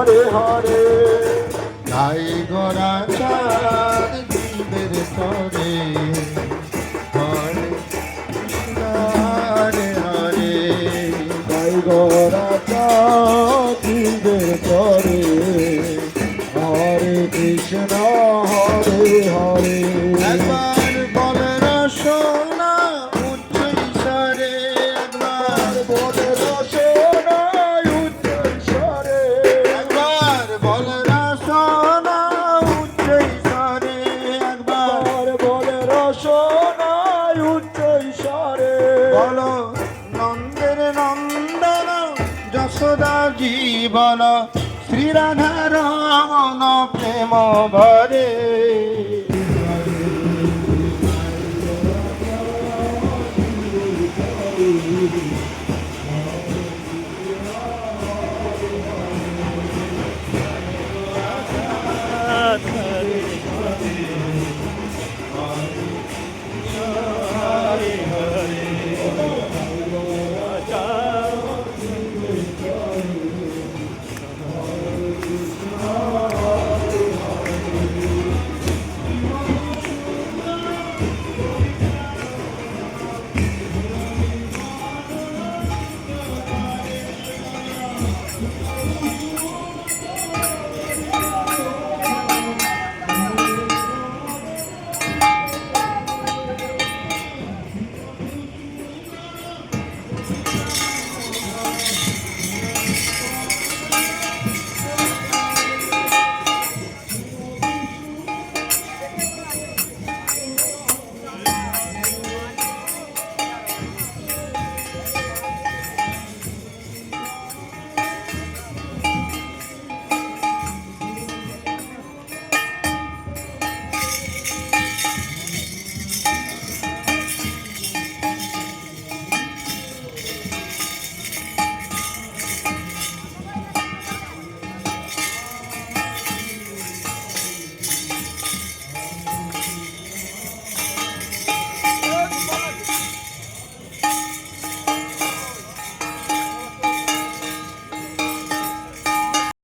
হরে হরে। গাই গোরা চাঁদ জীবের তরে হরে কৃষ্ণ হরে গাই তাই গোরা চাঁদের তরে হরে কৃষ্ণ জীবন শ্রীরাধা রমন প্রেম ভরে।